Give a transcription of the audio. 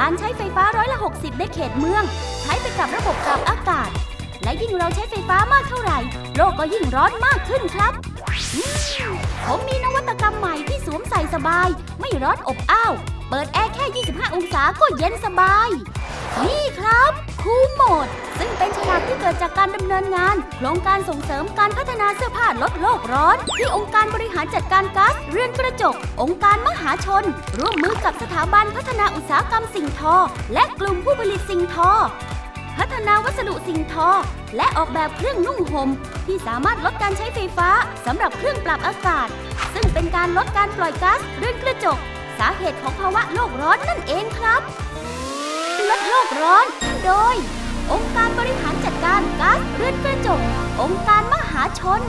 การใช้ไฟฟ้าร้อยละ 60 ในเขตเมือง ใช้ไปกับระบบปรับอากาศ และยิ่งเราใช้ไฟฟ้ามากเท่าไหร่ โลกก็ยิ่งร้อนมากขึ้นครับผมมีนวัตกรรมใหม่ที่สวมใส่สบาย ไม่ร้อนอบอ้าว เปิดแอร์แค่ 25 องศาก็เย็นสบาย นี่ จากการดำเนินงานโครงการส่งเสริมการพัฒนาเสื้อผ้าลดโลกร้อน ที่องค์การบริหารจัดการก๊าซเรือนกระจก องค์การมหาชน ร่วมมือกับสถาบันพัฒนาอุตสาหกรรมสิ่งทอ และกลุ่มผู้ผลิตสิ่งทอ พัฒนาวัสดุสิ่งทอ และออกแบบเครื่องนุ่งห่มที่สามารถลดการใช้ไฟฟ้าสำหรับเครื่องปรับอากาศ ซึ่งเป็นการลดการปล่อยก๊าซเรือนกระจก สาเหตุของภาวะโลกร้อนนั่นเองครับลดโลกร้อน โดย องค์การ องค์การมหาชน